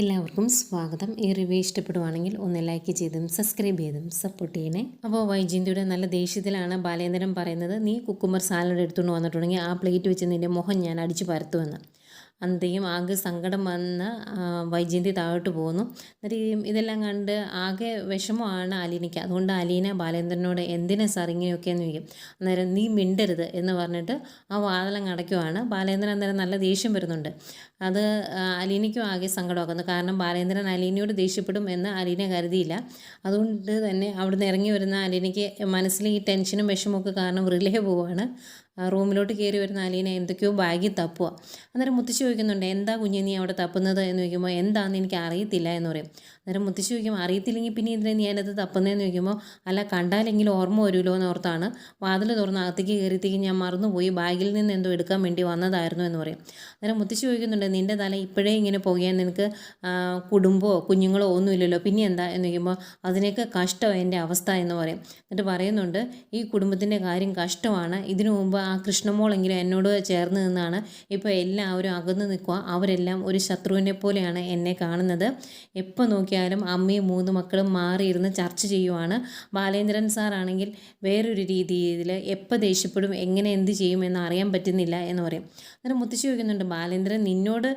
എല്ലാവർക്കും സ്വാഗതം. ഈ റിവ്യൂ ഇഷ്ടപ്പെടുവാണെങ്കിൽ ഒന്ന് ലൈക്ക് ചെയ്തും സബ്സ്ക്രൈബ് ചെയ്തും സപ്പോർട്ട് ചെയ്യണേ. അപ്പോൾ വൈജയന്തിയുടെ നല്ല ദേഷ്യത്തിലാണ് ബാലേന്ദ്രൻ പറയുന്നത് നീ കുക്കുമ്പർ സാലഡ് എടുത്തുകൊണ്ട് വന്നിട്ടുണ്ടെങ്കിൽ ആ പ്ലേറ്റ് വെച്ച് നിന്റെ മുഖം ഞാൻ അടിച്ചു പരത്തുമെന്ന്. അന്തയും ആകെ സങ്കടം വന്ന് വൈജയന്തി താഴോട്ട് പോകുന്നു എന്നിട്ട് ഇതെല്ലാം കണ്ട് ആകെ വിഷമമാണ് അലീനയ്ക്ക് അതുകൊണ്ട് അലീന ബാലേന്ദ്രനോട് എന്തിനാ സാർ ഇങ്ങനെയൊക്കെ എന്ന് ചോദിക്കും. അന്നേരം നീ മിണ്ടരുത് എന്ന് പറഞ്ഞിട്ട് ആ വാതിലങ്ങ് അടയ്ക്കുവാണ് ബാലേന്ദ്രൻ അന്നേരം നല്ല ദേഷ്യം വരുന്നുണ്ട്. അത് അലീനയ്ക്കും ആകെ സങ്കടമാക്കുന്നു. കാരണം ബാലേന്ദ്രൻ അലീനയോട് ദേഷ്യപ്പെടും എന്ന് അലീന കരുതിയില്ല. അതുകൊണ്ട് തന്നെ അവിടുന്ന് ഇറങ്ങി വരുന്ന അലീനയ്ക്ക് മനസ്സിൽ ഈ ടെൻഷനും വിഷമമൊക്കെ കാരണം റിലേ പോവുകയാണ്. ആ റൂമിലോട്ട് കയറി വരുന്ന അലീന എന്തൊക്കെയോ ബാഗിൽ തപ്പുക അന്നേരം മുത്തശ്ശി ചോദിക്കുന്നുണ്ട് എന്താ കുഞ്ഞു നീ അവിടെ തപ്പുന്നത്? എന്ന് ചോദിക്കുമ്പോൾ എന്താണെന്ന് എനിക്ക് അറിയത്തില്ല എന്ന് പറയും. അന്നേരം മുത്തശ്ശി ചോദിക്കും അറിയത്തില്ലെങ്കിൽ പിന്നെ ഇതിനെ നീ അതിനകത്ത് തപ്പുന്നതെന്ന് ചോദിക്കുമ്പോൾ അല്ല കണ്ടാലെങ്കിലും ഓർമ്മ വരുമല്ലോ എന്ന് ഓർത്താണ്. വാതിൽ തുറന്ന് അകത്തേക്ക് കയറിയത്തേക്ക് ഞാൻ മറന്നുപോയി. ബാഗിൽ നിന്ന് എന്തോ എടുക്കാൻ വേണ്ടി വന്നതായിരുന്നു എന്ന് പറയും. അന്നേരം മുത്തശ്ശി ചോദിക്കുന്നുണ്ട് നിന്റെ തല ഇപ്പോഴേ ഇങ്ങനെ പോകാൻ നിനക്ക് കുടുംബമോ കുഞ്ഞുങ്ങളോ ഒന്നുമില്ലല്ലോ? പിന്നെ എന്താ? എന്ന് ചോദിക്കുമ്പോൾ അതിനൊക്കെ കഷ്ടം എന്റെ അവസ്ഥ എന്ന് പറയും. എന്നിട്ട് പറയുന്നുണ്ട് ഈ കുടുംബത്തിന്റെ കാര്യം കഷ്ടമാണ്. ഇതിനു മുമ്പ് ആ കൃഷ്ണമോളെങ്കിലും എന്നോട് ചേർന്ന് നിന്നാണ്. ഇപ്പോൾ എല്ലാവരും അകന്ന് നിൽക്കുക. അവരെല്ലാം ഒരു ശത്രുവിനെ പോലെയാണ് എന്നെ കാണുന്നത്. എപ്പോൾ നോക്കിയാലും അമ്മയും മൂന്ന് മക്കളും മാറിയിരുന്ന് ചർച്ച ചെയ്യുവാണ്. ബാലേന്ദ്രൻ സാറാണെങ്കിൽ വേറൊരു രീതിയിൽ എപ്പോൾ ദേഷ്യപ്പെടും എങ്ങനെ എന്ത് ചെയ്യുമെന്ന് അറിയാൻ പറ്റുന്നില്ല എന്ന് പറയും. അന്നേരം മുത്തശ്ശി ചോദിക്കുന്നുണ്ട് ബാലേന്ദ്രൻ നിന്നോട്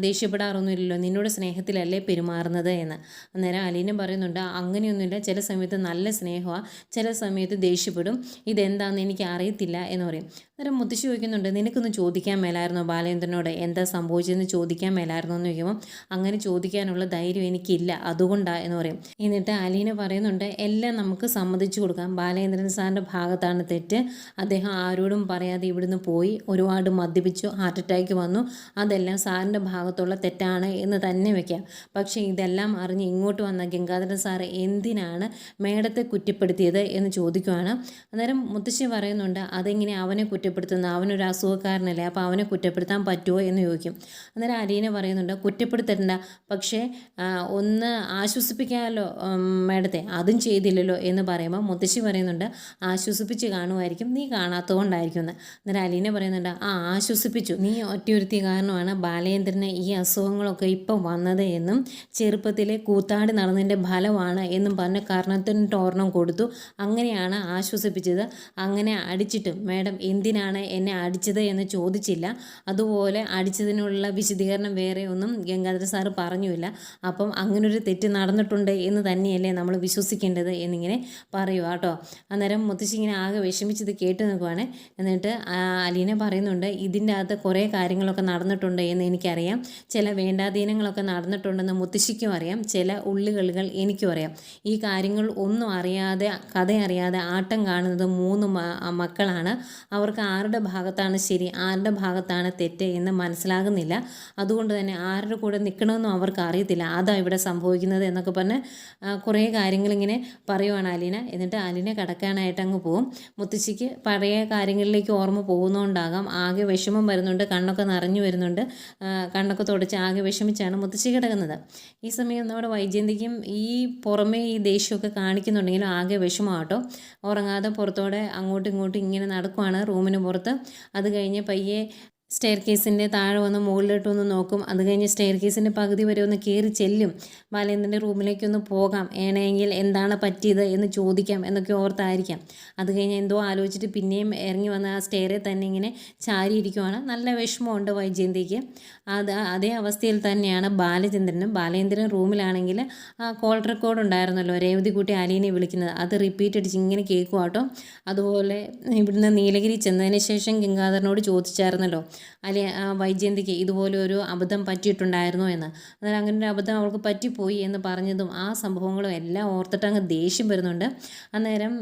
ദേഷ്യപ്പെടാറൊന്നുമില്ലല്ലോ. നിന്നോട് സ്നേഹത്തിലല്ലേ പെരുമാറുന്നത്? എന്ന്. അന്നേരം അലീനും പറയുന്നുണ്ട് അങ്ങനെയൊന്നുമില്ല. ചില സമയത്ത് നല്ല സ്നേഹമാണ് ചില സമയത്ത് ദേഷ്യപ്പെടും. ഇതെന്താണെന്ന് എനിക്ക് അറിയത്തില്ല എന്ന് партнери. അന്നേരം മുത്തശ്ശി ചോദിക്കുന്നുണ്ട് നിനക്കൊന്ന് ചോദിക്കാൻ മേലായിരുന്നോ ബാലേന്ദ്രനോട്? എന്താ സംഭവിച്ചതെന്ന് ചോദിക്കാൻ മേലായിരുന്നോ? എന്ന് ചോദിക്കുമ്പോൾ അങ്ങനെ ചോദിക്കാനുള്ള ധൈര്യം എനിക്കില്ല അതുകൊണ്ടാ എന്ന് പറയും. എന്നിട്ട് അലീന പറയുന്നുണ്ട് എല്ലാം നമുക്ക് സമ്മതിച്ചു കൊടുക്കാം. ബാലേന്ദ്രൻ സാറിന്റെ ഭാഗത്താണ് തെറ്റ്. അദ്ദേഹം ആരോടും പറയാതെ ഇവിടുന്ന് പോയി ഒരുപാട് മദ്യപിച്ചു ഹാർട്ട് അറ്റാക്ക് വന്നു. അതെല്ലാം സാറിന്റെ ഭാഗത്തുള്ള തെറ്റാണ് എന്ന് തന്നെ വെക്കാം. പക്ഷേ ഇതെല്ലാം അറിഞ്ഞ് ഇങ്ങോട്ട് വന്ന ഗംഗാധരൻ സാറ് എന്തിനാണ് മേഡത്തെ കുറ്റപ്പെടുത്തിയത് എന്ന് ചോദിക്കുവാണ്. അന്നേരം മുത്തശ്ശി പറയുന്നുണ്ട് അതെങ്ങനെ അവനെ കുറ്റപ്പെടുത്തുന്നത് അവനൊരു അസുഖക്കാരനല്ലേ? അപ്പോൾ അവനെ കുറ്റപ്പെടുത്താൻ പറ്റുമോ എന്ന് ചോദിക്കും. അന്നേരം അലീന പറയുന്നുണ്ട് കുറ്റപ്പെടുത്തണ്ട പക്ഷേ ഒന്ന് ആശ്വസിപ്പിക്കാമല്ലോ മേഡത്തെ. അതും ചെയ്തില്ലല്ലോ എന്ന് പറയുമ്പോൾ മുത്തശ്ശി പറയുന്നുണ്ട് ആശ്വസിപ്പിച്ച് കാണുമായിരിക്കും. നീ കാണാത്തതുകൊണ്ടായിരിക്കും എന്ന്. അന്നേരം അലീന പറയുന്നുണ്ട് ആ ആശ്വസിപ്പിച്ചു. നീ ഒറ്റയൊരുത്തി കാരണമാണ് ബാലേന്ദ്രന് ഈ അസുഖങ്ങളൊക്കെ ഇപ്പം വന്നത് എന്നും ചെറുപ്പത്തിലെ കൂത്താടി നടന്നതിന്റെ ഫലമാണ് എന്നും പറഞ്ഞ് കർണത്തിന് ടോർണം കൊടുത്തു. അങ്ങനെയാണ് ആശ്വസിപ്പിച്ചത്. അങ്ങനെ അടിച്ചിട്ടും മേഡം എന്തിനാണ് എന്നെ അടിച്ചത് എന്ന് ചോദിച്ചില്ല. അതുപോലെ അടിച്ചതിനുള്ള വിശദീകരണം വേറെ ഒന്നും ഗംഗാധര സാറ് പറഞ്ഞുമില്ല. അപ്പം അങ്ങനൊരു തെറ്റ് നടന്നിട്ടുണ്ട് എന്ന് തന്നെയല്ലേ നമ്മൾ വിശ്വസിക്കേണ്ടത് എന്നിങ്ങനെ പറയുക കേട്ടോ. അന്നേരം മുത്തശ്ശി ഇങ്ങനെ ആകെ വിഷമിച്ചത് കേട്ട് നിൽക്കുവാണ്. എന്നിട്ട് അലീന പറയുന്നുണ്ട് ഇതിന്റെ അകത്ത് കുറേ കാര്യങ്ങളൊക്കെ നടന്നിട്ടുണ്ട് എന്ന് എനിക്കറിയാം. ചില വേണ്ടാധീനങ്ങളൊക്കെ നടന്നിട്ടുണ്ടെന്ന് മുത്തശ്ശിക്കും അറിയാം. ചില ഉള്ളുകളികൾ എനിക്കും അറിയാം. ഈ കാര്യങ്ങൾ ഒന്നും അറിയാതെ കഥ അറിയാതെ ആട്ടം കാണുന്നത് മൂന്ന് മക്കളാണ്. അവർക്ക് ആരുടെ ഭാഗത്താണ് ശരി ആരുടെ ഭാഗത്താണ് തെറ്റ് എന്ന് മനസ്സിലാകുന്നില്ല. അതുകൊണ്ട് തന്നെ ആരുടെ കൂടെ നിൽക്കണമെന്നും അവർക്ക് അറിയത്തില്ല. അതാ ഇവിടെ സംഭവിക്കുന്നത് എന്നൊക്കെ പറഞ്ഞ് കുറേ കാര്യങ്ങളിങ്ങനെ പറയുവാണ് അലീന. എന്നിട്ട് അലീന കിടക്കാനായിട്ട് അങ്ങ് പോവും. മുത്തശ്ശിക്ക് പഴയ കാര്യങ്ങളിലേക്ക് ഓർമ്മ പോകുന്നതുകൊണ്ടാകാം ആകെ വിഷമം വരുന്നുണ്ട് കണ്ണൊക്കെ നിറഞ്ഞു വരുന്നുണ്ട്. കണ്ണൊക്കെ തുടച്ച് ആകെ വിഷമിച്ചാണ് മുത്തശ്ശി കിടക്കുന്നത്. ഈ സമയം നമ്മുടെ വൈജയന്തിക്കും ഈ പുറമേ ഈ ദേഷ്യമൊക്കെ കാണിക്കുന്നുണ്ടെങ്കിലും ആകെ വിഷമമാട്ടോ ഉറങ്ങാതെ പുറത്തോടെ അങ്ങോട്ടും ഇങ്ങോട്ടും ഇങ്ങനെ നടക്കുവാണ് റൂമിന് പുറത്ത്. അത് കഴിഞ്ഞ് പയ്യെ സ്റ്റെയർ കേസിന്റെ താഴെ വന്ന് മുകളിലോട്ട് ഒന്ന് നോക്കും. അത് കഴിഞ്ഞ് സ്റ്റെയർ കേസിന്റെ പകുതി വരെ ഒന്ന് കയറി ചെല്ലും. ബാലേന്ദ്രന്റെ റൂമിലേക്കൊന്ന് പോകാം. ഏണെങ്കിൽ എന്താണ് പറ്റിയത് എന്ന് ചോദിക്കാം എന്നൊക്കെ ഓർത്തായിരിക്കാം. അത് കഴിഞ്ഞ് എന്തോ ആലോചിച്ചിട്ട് പിന്നെയും ഇറങ്ങി വന്ന് ആ സ്റ്റെയറിൽ തന്നെ ഇങ്ങനെ ചാരിയിരിക്കുവാണ്. നല്ല വിഷമമുണ്ട് വൈജയന്തിക്ക്. അത് അതേ അവസ്ഥയിൽ തന്നെയാണ് ബാലചന്ദ്രനും. ബാലേന്ദ്രൻ റൂമിലാണെങ്കിൽ ആ കോൾ റെക്കോർഡ് ഉണ്ടായിരുന്നല്ലോ. രേവതി കുട്ടി അലീനെ വിളിക്കുന്നത്. അത് റിപ്പീറ്റ് അടിച്ച് ഇങ്ങനെ കേൾക്കുവാട്ടോ അതുപോലെ ഇവിടുന്ന് നീലഗിരി ചെന്നതിന് ശേഷം ഗംഗാധരനോട് ചോദിച്ചായിരുന്നല്ലോ. അല്ലെ വൈജയന്തിക്ക് ഇതുപോലെ ഒരു അബദ്ധം പറ്റിയിട്ടുണ്ടായിരുന്നു എന്ന്. അന്നേരം അങ്ങനെ ഒരു അബദ്ധം അവൾക്ക് പറ്റിപ്പോയി എന്ന് പറഞ്ഞതും ആ സംഭവങ്ങളും എല്ലാം ഓർത്തിട്ട് അങ്ങ് ദേഷ്യം വരുന്നുണ്ട്. അന്നേരം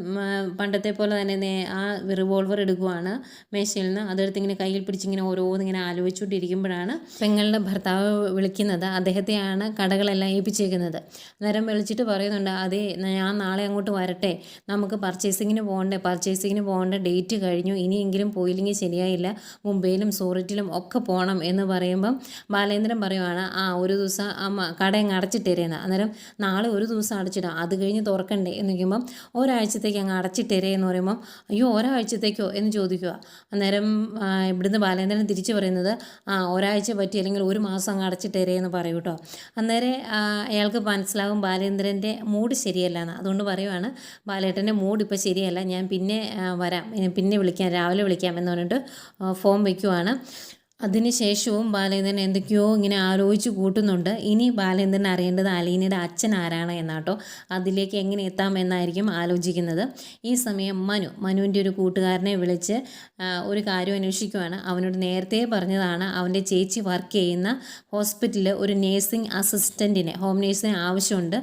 പണ്ടത്തെ പോലെ തന്നെ ആ റിവോൾവർ എടുക്കുവാണ് മേശയിൽ നിന്ന്. അതെടുത്ത് ഇങ്ങനെ കയ്യിൽ പിടിച്ചിങ്ങനെ ഓരോന്നിങ്ങനെ ആലോചിച്ചുകൊണ്ടിരിക്കുമ്പോഴാണ് പെങ്ങളുടെ ഭർത്താവ് വിളിക്കുന്നത്. അദ്ദേഹത്തെയാണ് കടകളെല്ലാം ഏൽപ്പിച്ചേക്കുന്നത്. അന്നേരം വിളിച്ചിട്ട് പറയുന്നുണ്ട് അതെ ഞാൻ നാളെ അങ്ങോട്ട് വരട്ടെ. നമുക്ക് പർച്ചേസിങ്ങിന് പോകണ്ടേ. പർച്ചേസിങ്ങിന് പോകേണ്ട ഡേറ്റ് കഴിഞ്ഞു. ഇനിയെങ്കിലും പോയില്ലെങ്കിൽ ശരിയായില്ല. മുംബൈയിലും റിസോർട്ടിലും ഒക്കെ പോകണം എന്ന് പറയുമ്പം ബാലേന്ദ്രൻ പറയുവാണ് ആ ഒരു ദിവസം അമ്മ കടയങ്ങ് അടച്ചിട്ടേരേന്ന്. അന്നേരം നാളെ ഒരു ദിവസം അടച്ചിടാം. അത് കഴിഞ്ഞ് തുറക്കണ്ടേ എന്ന് ചോദിക്കുമ്പം ഒരാഴ്ചത്തേക്ക് അങ്ങ് അടച്ചിട്ടേരേ എന്ന് പറയുമ്പം അയ്യോ ഒരാഴ്ചത്തേക്കോ? എന്ന് ചോദിക്കുക. അന്നേരം ഇവിടുന്ന് ബാലേന്ദ്രൻ തിരിച്ചു പറയുന്നത് ആ ഒരാഴ്ച പറ്റി അല്ലെങ്കിൽ ഒരു മാസം അങ്ങ് അടച്ചിട്ടേരേ എന്ന് പറയും കേട്ടോ അന്നേരം അയാൾക്ക് മനസ്സിലാവും ബാലേന്ദ്രന്റെ മൂഡ് ശരിയല്ല എന്ന്. അതുകൊണ്ട് പറയുവാണ് ബാലേട്ടന്റെ മൂഡ് ഇപ്പോൾ ശരിയല്ല. ഞാൻ പിന്നെ വരാം. പിന്നെ വിളിക്കാം രാവിലെ വിളിക്കാം എന്ന് പറഞ്ഞിട്ട് ഫോം ഫോൺ വയ്ക്കുവാണ് അതിനുശേഷവും ബാലേന്ദ്രൻ എന്തൊക്കെയോ ഇങ്ങനെ ആലോചിച്ച് കൂട്ടുന്നുണ്ട്. ഇനി ബാലേന്ദ്രൻ അറിയേണ്ടത് അലീനയുടെ അച്ഛൻ ആരാണ് എന്നാട്ടോ. അതിലേക്ക് എങ്ങനെ എത്താം എന്നായിരിക്കും ആലോചിക്കുന്നത്. ഈ സമയം മനു മനുവിന്റെ ഒരു കൂട്ടുകാരനെ വിളിച്ച് ഒരു കാര്യം അന്വേഷിക്കുവാണ്. അവനോട് നേരത്തെ പറഞ്ഞതാണ് അവന്റെ ചേച്ചി വർക്ക് ചെയ്യുന്ന ഹോസ്പിറ്റലിൽ ഒരു നേഴ്സിംഗ് അസിസ്റ്റന്റിനെ ഹോം നേഴ്സിനെ ആവശ്യമുണ്ട്.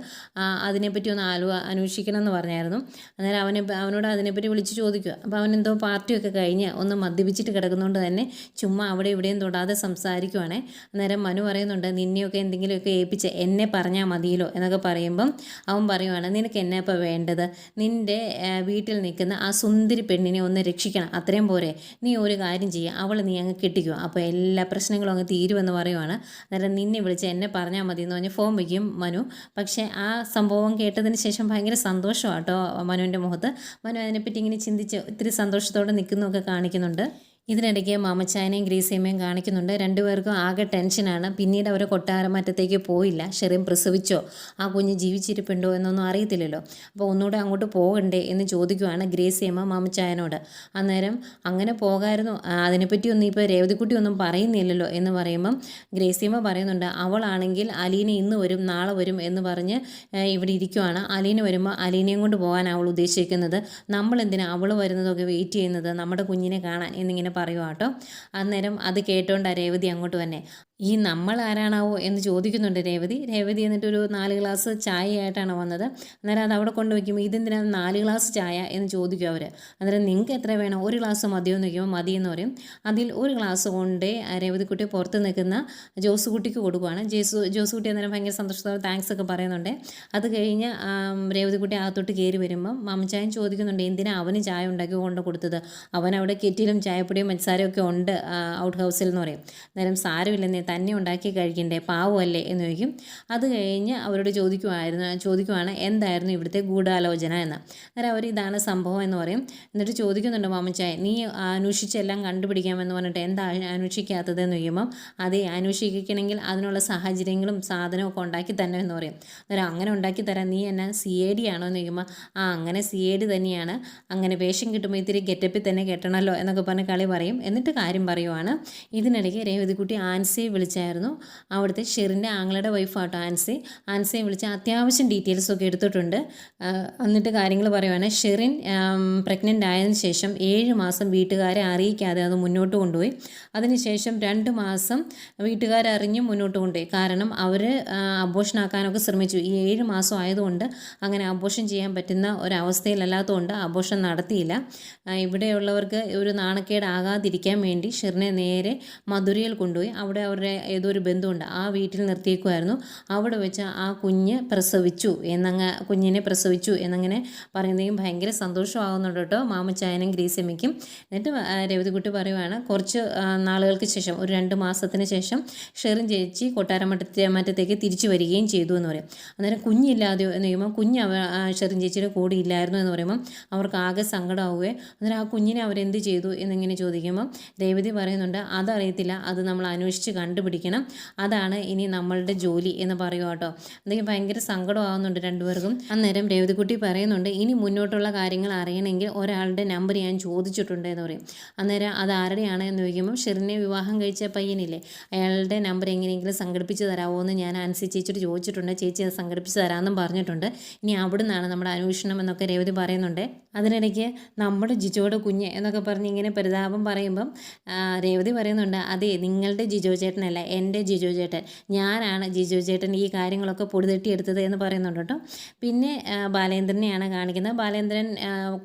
അതിനെപ്പറ്റി ഒന്ന് ആലോ അന്വേഷിക്കണം എന്ന് പറഞ്ഞായിരുന്നു. അന്നേരം അവനെ അവനോട് അതിനെപ്പറ്റി വിളിച്ച് ചോദിക്കുക. അപ്പോൾ അവനെന്തോ പാർട്ടിയൊക്കെ കഴിഞ്ഞ് ഒന്ന് മദ്യപിച്ചിട്ട് കിടക്കുന്നതുകൊണ്ട് തന്നെ ചുമ്മാ അവിടെ ഇവിടെയും തൊടാതെ സംസാരിക്കുവാണേ. അന്നേരം മനു പറയുന്നുണ്ട് നിന്നെയൊക്കെ എന്തെങ്കിലുമൊക്കെ ഏൽപ്പിച്ച് എന്നെ പറഞ്ഞാൽ മതിയല്ലോ എന്നൊക്കെ പറയുമ്പം അവൻ പറയുവാണ് നിനക്ക് എന്നെ ഇപ്പോൾ വേണ്ടത്? നിന്റെ വീട്ടിൽ നിൽക്കുന്ന ആ സുന്ദരി പെണ്ണിനെ ഒന്ന് രക്ഷിക്കണം. അത്രയും പോരെ. നീ ഒരു കാര്യം ചെയ്യുക അവൾ നീ അങ്ങ് കിട്ടിക്കും. അപ്പോൾ എല്ലാ പ്രശ്നങ്ങളും അങ്ങ് തീരുമെന്ന് പറയുവാണ്. അന്നേരം നിന്നെ വിളിച്ച് എന്നെ പറഞ്ഞാൽ മതി എന്ന് പറഞ്ഞ് ഫോം വയ്ക്കും മനു. പക്ഷേ ആ സംഭവം കേട്ടതിന് ശേഷം ഭയങ്കര സന്തോഷമാണ് കേട്ടോ മനുവിന്റെ മുഖത്ത്. മനു അതിനെപ്പറ്റി ഇങ്ങനെ ചിന്തിച്ച് ഒത്തിരി സന്തോഷത്തോടെ നിൽക്കുന്നതൊക്കെ കാണിക്കുന്നുണ്ട്. ഇതിനിടയ്ക്ക് മാമച്ചായനെയും ഗ്രീസേമയും കാണിക്കുന്നുണ്ട്. രണ്ടുപേർക്കും ആകെ ടെൻഷനാണ്. പിന്നീട് അവർ കൊട്ടാരമാറ്റത്തേക്ക് പോയില്ല. ഷെറിൻ പ്രസവിച്ചോ? ആ കുഞ്ഞ് ജീവിച്ചിരിപ്പുണ്ടോ എന്നൊന്നും അറിയത്തില്ലല്ലോ. അപ്പോൾ ഒന്നുകൂടെ അങ്ങോട്ട് പോകണ്ടേ എന്ന് ചോദിക്കുവാണ് ഗ്രേസിയമ്മ മാമച്ചായനോട്. അന്നേരം അങ്ങനെ പോകായിരുന്നു. അതിനെപ്പറ്റി അതിനെപ്പറ്റിയൊന്നും ഇപ്പോൾ രേവതിക്കുട്ടി ഒന്നും പറയുന്നില്ലല്ലോ എന്ന് പറയുമ്പം ഗ്രേസിയമ്മ പറയുന്നുണ്ട് അവളാണെങ്കിൽ അലീന ഇന്ന് വരും നാളെ വരും എന്ന് പറഞ്ഞ് ഇവിടെ ഇരിക്കുവാണ്. അലീന വരുമ്പോൾ അലീനയും കൊണ്ട് പോകാൻ അവൾ ഉദ്ദേശിക്കുന്നത്. നമ്മൾ എന്തിനാ അവൾ വരുന്നതൊക്കെ വെയിറ്റ് ചെയ്യുന്നത്? നമ്മുടെ കുഞ്ഞിനെ കാണാൻ എന്നിങ്ങനെ പറയുക കേട്ടോ അന്നേരം അത് കേട്ടോണ്ട് രേവതി അങ്ങോട്ട് തന്നെ ഈ നമ്മൾ ആരാണാവോ എന്ന് ചോദിക്കുന്നുണ്ട് രേവതി. രേവതി എന്നിട്ട് ഒരു നാല് ഗ്ലാസ് ചായയായിട്ടാണ് വന്നത്. അന്നേരം അത് അവിടെ കൊണ്ട് വയ്ക്കുമ്പോൾ ഇതെന്തിനാണ് നാല് ഗ്ലാസ് ചായ എന്ന് ചോദിക്കും അവർ അന്നേരം നിങ്ങൾക്ക് എത്ര വേണം? ഒരു ഗ്ലാസ് മതിയോ എന്ന് വയ്ക്കുമ്പോൾ മതി എന്ന് പറയും. അതിൽ ഒരു ഗ്ലാസ് കൊണ്ട് രേവതിക്കുട്ടി പുറത്ത് നിൽക്കുന്ന ജോസ് കുട്ടിക്ക് കൊടുക്കുവാണ്. ജേസു കുട്ടി അന്നേരം ഭയങ്കര സന്തോഷത്തോടെ താങ്ക്സ് ഒക്കെ പറയുന്നുണ്ട്. അത് കഴിഞ്ഞ് രേവതിക്കുട്ടി അകത്തോട്ട് കയറി വരുമ്പം മാമച്ചായൻ ചോദിക്കുന്നുണ്ട് എന്തിനാണ് അവന് ചായ ഉണ്ടാക്കി കൊണ്ട് കൊടുത്തത്? അവൻ അവിടെ കെറ്റിലും ചായപ്പൊടിയും മത്സാരമൊക്കെ ഉണ്ട് ഔട്ട് ഹൗസിൽ എന്ന് പറയും. അന്നേരം സാരമില്ലെന്നേ തന്നെ ഉണ്ടാക്കി കഴിക്കണ്ടേ? പാവമല്ലേ? എന്ന് ചോദിക്കും. അത് കഴിഞ്ഞ് അവരോട് ചോദിക്കുമായിരുന്നു ചോദിക്കുവാണ് എന്തായിരുന്നു ഇവിടുത്തെ ഗൂഢാലോചന എന്ന്. അന്നേരം അവർ ഇതാണ് സംഭവം എന്ന് പറയും. എന്നിട്ട് ചോദിക്കുന്നുണ്ട് മാമച്ചായ നീ അന്വേഷിച്ചെല്ലാം കണ്ടുപിടിക്കാമെന്ന് പറഞ്ഞിട്ട് എന്താ അന്വേഷിക്കാത്തത് എന്ന് ചോദിക്കുമ്പം അതേ അന്വേഷിക്കണമെങ്കിൽ അതിനുള്ള സാഹചര്യങ്ങളും സാധനവും ഒക്കെ ഉണ്ടാക്കി തന്നെ എന്ന് പറയും. അന്നേരം അങ്ങനെ ഉണ്ടാക്കി തരാൻ നീ എന്നാ സി എ ഡി ആണോ? എന്ന് ചോദിക്കുമ്പോൾ ആ അങ്ങനെ സി എ ഡി തന്നെയാണ്. അങ്ങനെ വേഷം കിട്ടുമ്പോൾ ഇത്തിരി ഗെറ്റപ്പിൽ തന്നെ കെട്ടണമല്ലോ എന്നൊക്കെ പറഞ്ഞ് കളി പറയും. എന്നിട്ട് കാര്യം പറയുവാണ്. ഇതിനിടയ്ക്ക് രേവതിക്കുട്ടി ആൻസിയെ വിളിച്ചായിരുന്നു. അവിടുത്തെ ഷെറിന്റെ ആങ്ങളുടെ വൈഫാട്ടോ ആൻസി. ആൻസിയെ വിളിച്ച് അത്യാവശ്യം ഡീറ്റെയിൽസ് ഒക്കെ എടുത്തിട്ടുണ്ട്. എന്നിട്ട് കാര്യങ്ങൾ പറയുവാണ് ഷെറിൻ പ്രഗ്നന്റ് ആയതിനു ശേഷം ഏഴ് മാസം വീട്ടുകാരെ അറിയിക്കാതെ അത് മുന്നോട്ട് കൊണ്ടുപോയി. അതിനുശേഷം രണ്ട് മാസം വീട്ടുകാരെ അറിഞ്ഞ് മുന്നോട്ട് കൊണ്ടുപോയി. കാരണം അവർ അബോഷനാക്കാനൊക്കെ ശ്രമിച്ചു. ഈ ഏഴ് മാസം ആയതുകൊണ്ട് അങ്ങനെ അബോഷൻ ചെയ്യാൻ പറ്റുന്ന ഒരവസ്ഥയിലല്ലാത്തതുകൊണ്ട് അബോഷൻ നടത്തിയില്ല. ഇവിടെയുള്ളവർക്ക് ഒരു നാണക്കേടാകാതിരിക്കാൻ വേണ്ടി ഷെറിനെ നേരെ മധുരയിൽ കൊണ്ടുപോയി. അവിടെ അവരുടെ ഏതോ ഒരു ബന്ധമുണ്ട് ആ വീട്ടിൽ നിർത്തിയേക്കുമായിരുന്നു അവിടെ വെച്ച് ആ കുഞ്ഞ് പ്രസവിച്ചു എന്നങ്ങ് കുഞ്ഞിനെ പ്രസവിച്ചു എന്നങ്ങനെ പറയുന്നതും ഭയങ്കര സന്തോഷമാകുന്നുണ്ട് കേട്ടോ. മാമച്ചായനും ഗ്രീസമ്മയ്ക്കും. എന്നിട്ട് രവതികുട്ടി പറയുവാണ് കുറച്ച് നാളുകൾക്ക് ശേഷം ഒരു രണ്ട് മാസത്തിന് ശേഷം ഷെറിൻ ചേച്ചി കൊട്ടാരമറ്റത്തെ മറ്റത്തേക്ക് തിരിച്ചു വരികയും ചെയ്തു എന്ന് പറയും. അന്നേരം കുഞ്ഞില്ലാതെ എന്ന് പറയുമ്പോൾ കുഞ്ഞ് അവ ഷെറിൻ ചേച്ചിയുടെ കൂടെ ഇല്ലായിരുന്നു എന്ന് പറയുമ്പോൾ അവർക്ക് ആകെ സങ്കടമാവുകയും അന്നേരം ആ കുഞ്ഞിനെ അവരെന്ത് ചെയ്തു എന്നിങ്ങനെ ചോദിക്കുമ്പോൾ രേവതി പറയുന്നുണ്ട് അതറിയത്തില്ല അത് നമ്മൾ അന്വേഷിച്ച് കണ്ടുപിടിക്കണം. അതാണ് ഇനി നമ്മളുടെ ജോലി എന്ന് പറയുക കേട്ടോ. എന്തെങ്കിലും ഭയങ്കര സങ്കടമാകുന്നുണ്ട് രണ്ടുപേർക്കും. അന്നേരം രേവതിക്കുട്ടി പറയുന്നുണ്ട് ഇനി മുന്നോട്ടുള്ള കാര്യങ്ങൾ അറിയണമെങ്കിൽ ഒരാളുടെ നമ്പർ ഞാൻ ചോദിച്ചിട്ടുണ്ട് എന്ന് പറയും. അന്നേരം അത് ആരുടെയാണ് എന്ന് ചോദിക്കുമ്പോൾ ഷെറിനെ വിവാഹം കഴിച്ച പയ്യനില്ലേ? അയാളുടെ നമ്പർ എങ്ങനെയെങ്കിലും സംഘടിപ്പിച്ച് തരാമോ എന്ന് ഞാൻ അനുസരിച്ച് ചേച്ചിയോട് ചോദിച്ചിട്ടുണ്ട്. ചേച്ചി അത് സംഘടിപ്പിച്ച് തരാമെന്നും പറഞ്ഞിട്ടുണ്ട്. ഇനി അവിടെ നിന്നാണ് നമ്മുടെ അന്വേഷണം എന്നൊക്കെ രേവതി പറയുന്നുണ്ട്. അതിനിടയ്ക്ക് നമ്മുടെ ജിജോയുടെ കുഞ്ഞ് എന്നൊക്കെ പറഞ്ഞ് ഇങ്ങനെ പരിതാപം പറയുമ്പം രേവതി പറയുന്നുണ്ട് അതെ നിങ്ങളുടെ ജിജോ ചേട്ടനല്ല എന്റെ ജിജു ചേട്ടൻ. ഞാനാണ് ജിജു ചേട്ടൻ ഈ കാര്യങ്ങളൊക്കെ പൊടിതട്ടിയെടുത്തത് എന്ന് പറയുന്നുണ്ട് കേട്ടോ. പിന്നെ ബാലേന്ദ്രനെയാണ് കാണിക്കുന്നത്. ബാലേന്ദ്രൻ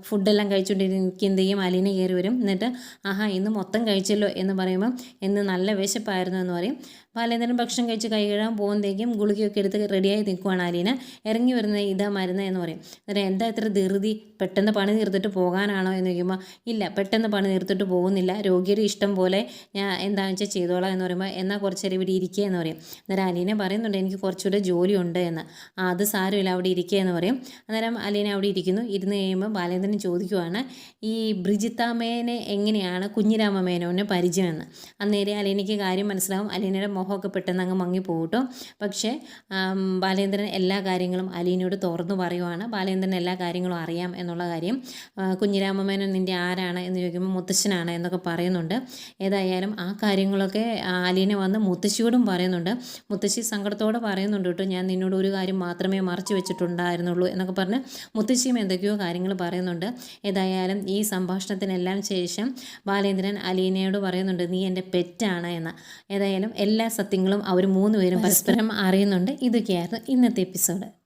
ഫുഡെല്ലാം കഴിച്ചുകൊണ്ടിരിക്കുന്നതെയും അലീന കയറി വരും. എന്നിട്ട് ആഹാ ഇന്ന് മൊത്തം കഴിച്ചല്ലോ എന്ന് പറയുമ്പം ഇന്ന് നല്ല വിശപ്പായിരുന്നു എന്ന് പറയും. ബാലേന്ദ്രൻ ഭക്ഷണം കഴിച്ച് കൈ കഴുകാൻ പോകുന്നതേക്കും ഗുളികയൊക്കെ എടുത്ത് റെഡിയായി നിൽക്കുവാണ് അലീന. ഇറങ്ങി വരുന്ന ഇതാ മരുന്ന് എന്ന് പറയും. അന്നേരം എന്താ ഇത്ര ധൃതി? പെട്ടെന്ന് പണി തീർത്തിട്ട് പോകാനാണോ എന്ന് ചോദിക്കുമ്പോൾ ഇല്ല പെട്ടെന്ന് പണി തീർത്തിട്ട് പോകുന്നില്ല. രോഗിയുടെ ഇഷ്ടം പോലെ ഞാൻ എന്താണെന്ന് വെച്ചാൽ ചെയ്തോളാം എന്ന് പറയുമ്പോൾ എന്നാൽ കുറച്ച് നേരം ഇവിടെ ഇരിക്കുക എന്ന് പറയും. അന്നേരം അലീന പറയുന്നുണ്ട് എനിക്ക് കുറച്ചുകൂടെ ജോലിയുണ്ട് എന്ന്. ആ അത് സാരമില്ല അവിടെ ഇരിക്കുക എന്ന് പറയും. അന്നേരം അലീന അവിടെ ഇരിക്കുന്നു. ഇരുന്ന് കഴിയുമ്പോൾ ബാലേന്ദ്രൻ ചോദിക്കുവാണ് ഈ ബ്രിജിത്താമേനെ എങ്ങനെയാണ് കുഞ്ഞിരാമ മേനോന് പരിചയമെന്ന് അന്നേരം അലീനയ്ക്ക് കാര്യം മനസ്സിലാവും. അലീനയുടെ മുഖമൊക്കെ പെട്ടെന്ന് അങ്ങ് മങ്ങി പോകട്ടോ പക്ഷേ ബാലേന്ദ്രൻ എല്ലാ കാര്യങ്ങളും അലീനയോട് തുറന്നു പറയുവാണ്. ബാലേന്ദ്രൻ എല്ലാ കാര്യങ്ങളും അറിയാം എന്നുള്ള കാര്യം ആ, കുഞ്ഞിരാമ മേനോൻ നിന്റെ ആരാണ് എന്ന് ചോദിക്കുമ്പോൾ മുത്തശ്ശനാണ് എന്നൊക്കെ പറയുന്നുണ്ട്. ഏതായാലും ആ കാര്യങ്ങളൊക്കെ അലീന വന്ന് മുത്തശ്ശിയോടും പറയുന്നുണ്ട്. മുത്തശ്ശി സങ്കടത്തോടെ പറയുന്നുണ്ട് കേട്ടോ ഞാൻ നിന്നോട് ഒരു കാര്യം മാത്രമേ മറച്ചു വെച്ചിട്ടുണ്ടായിരുന്നുള്ളൂ എന്നൊക്കെ പറഞ്ഞ് മുത്തശ്ശിയും എന്തൊക്കെയോ കാര്യങ്ങൾ പറയുന്നുണ്ട്. ഏതായാലും ഈ സംഭാഷണത്തിനെല്ലാം ശേഷം ബാലേന്ദ്രൻ അലീനയോട് പറയുന്നുണ്ട് നീ എന്റെ പെറ്റാണ് എന്ന്. ഏതായാലും എല്ലാ സത്യങ്ങളും അവർ മൂന്നുപേരും പരസ്പരം അറിയുന്നുണ്ട്. ഇതൊക്കെയായിരുന്നു ഇന്നത്തെ എപ്പിസോഡ്.